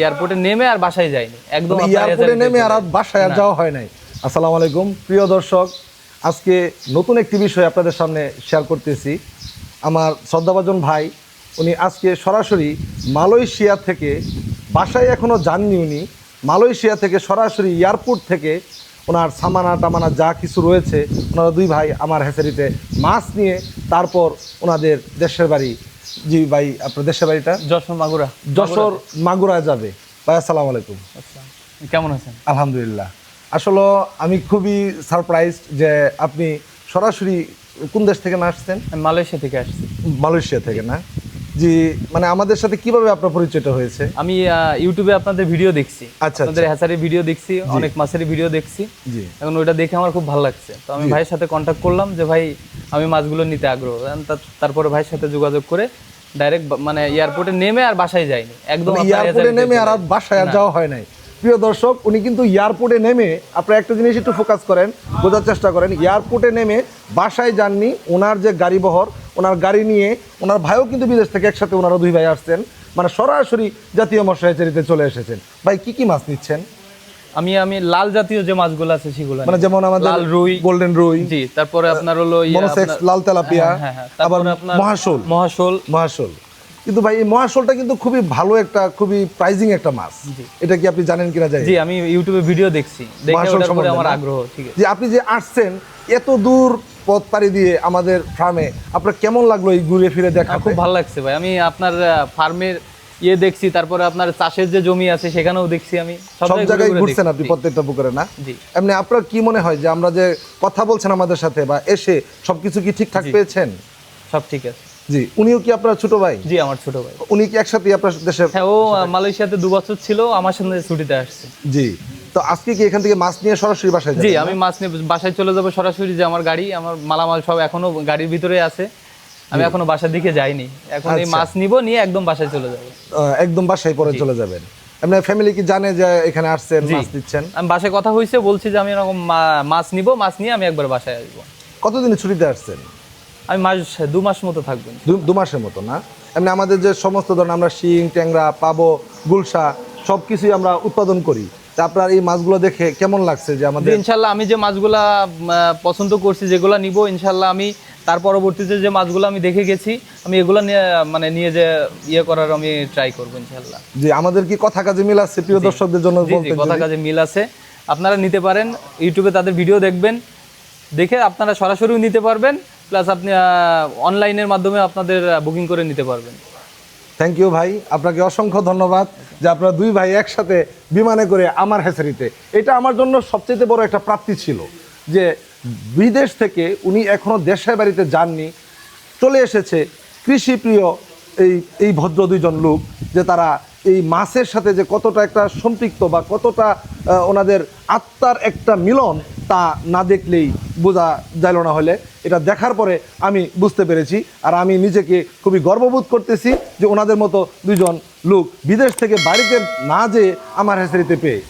এয়ারপোর্টে নেমে আর বাসায় যাইনি একদম এয়ারপোর্টে নেমে আর আর বাসায় আর যাওয়া হয় নাই। আসসালামু আলাইকুম। প্রিয় দর্শক আজকে নতুন একটি বিষয় আপনাদের সামনে শেয়ার করতেছি। আমার শ্রদ্ধাভাজন ভাই উনি আজকে সরাসরি মালয়েশিয়া থেকে বাসায় এখনও যাননি উনি মালয়েশিয়া থেকে সরাসরি এয়ারপোর্ট থেকে ওনার সামানা টামানা যা কিছু রয়েছে ওনারা দুই ভাই আমার হেসারিতে মাছ নিয়ে তারপর ওনাদের দেশের বাড়ি জি ভাই আপনার দেশের বাড়িটা? যশোর মাগুরা। যশোর মাগুরা যাবে। ভাই আসসালামু আলাইকুম। আচ্ছা কেমন আছেন? আলহামদুলিল্লাহ। আসলে আমি খুবই সারপ্রাইজ যে আপনি সরাসরি কোন দেশ থেকে না আসছেন? মালয়েশিয়া থেকে আসছি। মালয়েশিয়া থেকে না? জি মানে আমাদের সাথে কীভাবে আপনার পরিচয়টা হয়েছে? আমি ইউটিউবে আপনাদের ভিডিও দেখছি। আচ্ছা, আপনাদের হ্যাচারির ভিডিও দেখছি অনেক মাছের ভিডিও দেখছি। জি। এখন ওইটা দেখে আমার খুব ভালো লাগছে। তো আমি ভাইয়ের সাথে কন্ট্যাক্ট করলাম যে ভাই আমি মাছগুলো নিতে আগ্রহ। তারপরে ভাইয়ের সাথে যোগাযোগ করে ডাইরেক্ট মানে এয়ারপোর্টে নেমে আর বাসায় যাইনি একদম এয়ারপোর্টে নেমে আর আর বাসায় আর যাওয়া হয় নাই। প্রিয় দর্শক উনি কিন্তু এয়ারপোর্টে নেমে আপনারা একটা জিনিস একটু ফোকাস করেন বোঝার চেষ্টা করেন। এয়ারপোর্টে নেমে বাসায় যাননি ওনার যে গাড়ি বহর ওনার গাড়ি নিয়ে ওনার ভাইও কিন্তু বিদেশ থেকে একসাথে ওনারা দুই ভাই আসছেন। মানে সরাসরি জাতীয় মশাইচারিতে চলে এসেছেন। ভাই কি কি মাছ নিচ্ছেন? আমি আমি লাল জাতীয় যে মাছগুলো আছে সেগুলো মানে যেমন আমাদের লাল রুই। গোল্ডেন রুই। জি তারপরে আপনার হলো ইয়ে লাল তেলাপিয়া হ্যাঁ, হ্যাঁ, আবার তারপরে আপনার মহাশোল। মহাশোল। মহাশোল। কিন্তু ভাই এই মহাশোলটা কিন্তু খুবই ভালো একটা খুবই প্রাইজিং একটা মাছ। এটা কি আপনি জানেন কিনা জানি জি আমি ইউটিউবে ভিডিও দেখছি। দেখে মহাশোল সম্বন্ধে আমার আগ্রহ ঠিক আছে। যে আপনি যে আসছেন এত দূর পথ পাড়ি দিয়ে আমাদের ফার্মে আপনার কেমন লাগল এই ঘুরে ফিরে দেখা খুব ভালো লাগছে ভাই। আমি আপনার ফার্মের ইয়ে দেখছি তারপরে আপনার চাষের যে জমি আছে সেখানেও দেখছি আমি। সব জায়গায় ঘুরে জায়গায় ঘুরে ঘুরছেন আপনি প্রত্যেকটা পুকুরে না? এমনি আপনার কি মনে হয় যে আমরা যে কথা বলছেন আমাদের সাথে বা এসে সবকিছু কি ঠিকঠাক পেয়েছেন? সব ঠিক আছে। জি উনিও কি আপনার ছোট ভাই? জি আমার ছোট ভাই। উনি কি একসাথে আপনার দেশে হ্যাঁ ও মালয়েশিয়াতে দু বছর ছিল আমার সাথে ছুটিতে আসছে। জি তো আজকে কি এখান থেকে মাছ নিয়ে সরাসরি বাসায় জি আমি মাছ নিয়ে বাসায় চলে যাব সরাসরি যে আমার গাড়ি আমার মালামাল সব এখনও গাড়ির ভিতরে আছে। আমি এখনও বাসার দিকে যাইনি। এখন এই আচ্ছা। মাছ নিব নিয়ে একদম বাসায় চলে যাব। একদম বাসায় পরে চলে যাবেন। আপনার ফ্যামিলি কি জানে যে এখানে আসছেন মাছ দিচ্ছেন আমি বাসায় কথা হয়েছে বলছি যে আমি এরকম মাছ নিব মাছ নিয়ে আমি একবার বাসায় আসব। কতদিন ছুটিতে আসছেন? আমি মাস দু মাস মতো থাকবেন দু- মাসের মতো না? এমনি আমাদের যে সমস্ত ধরনের আমরা শিং ট্যাংরা পাবো গুলশা সব কিছুই আমরা উৎপাদন করি। তা আপনার এই মাছগুলো দেখে কেমন লাগছে যে আমাদের ইনশাল্লাহ আমি যে মাছগুলা পছন্দ করছি যেগুলা নিব ইনশাল্লাহ আমি তার পরবর্তীতে যে মাছগুলো আমি দেখে গেছি আমি এগুলো নিয়ে মানে নিয়ে যে ইয়ে করার আমি ট্রাই করব ইনশাল্লাহ। যে আমাদের কি কথা কাজে মিল আছে? প্রিয় দর্শকদের জন্য জি জি কথা কাজে মিল আছে। আপনারা নিতে পারেন ইউটিউবে তাদের ভিডিও দেখবেন দেখে আপনারা সরাসরিও নিতে পারবেন। প্লাস আপনি অনলাইনের মাধ্যমে আপনাদের বুকিং করে নিতে পারবেন। থ্যাংক ইউ ভাই। আপনাকে অসংখ্য ধন্যবাদ যে আপনারা দুই ভাই একসাথে বিমানে করে আমার হেসারিতে এটা আমার জন্য সবচেয়ে বড় একটা প্রাপ্তি ছিল যে বিদেশ থেকে উনি এখনও দেশের বাড়িতে যাননি, চলে এসেছে কৃষিপ্রিয় এই এই ভদ্র দুইজন লোক যে তারা এই মাছের সাথে যে কতটা একটা সম্পৃক্ত বা কতটা ওনাদের আত্মার একটা মিলন তা না দেখলেই বোঝা যাইল না হলে, এটা দেখার পরে আমি বুঝতে পেরেছি। আর আমি নিজেকে খুবই গর্ববোধ করতেছি যে ওনাদের মতো দুজন লোক বিদেশ থেকে বাড়িতে না যেয়ে আমার হেসারিতে পেয়ে।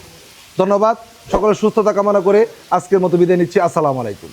ধন্যবাদ, সকলের সুস্থতা কামনা করে আজকের মতো বিদায় নিচ্ছি। আসসালামু আলাইকুম।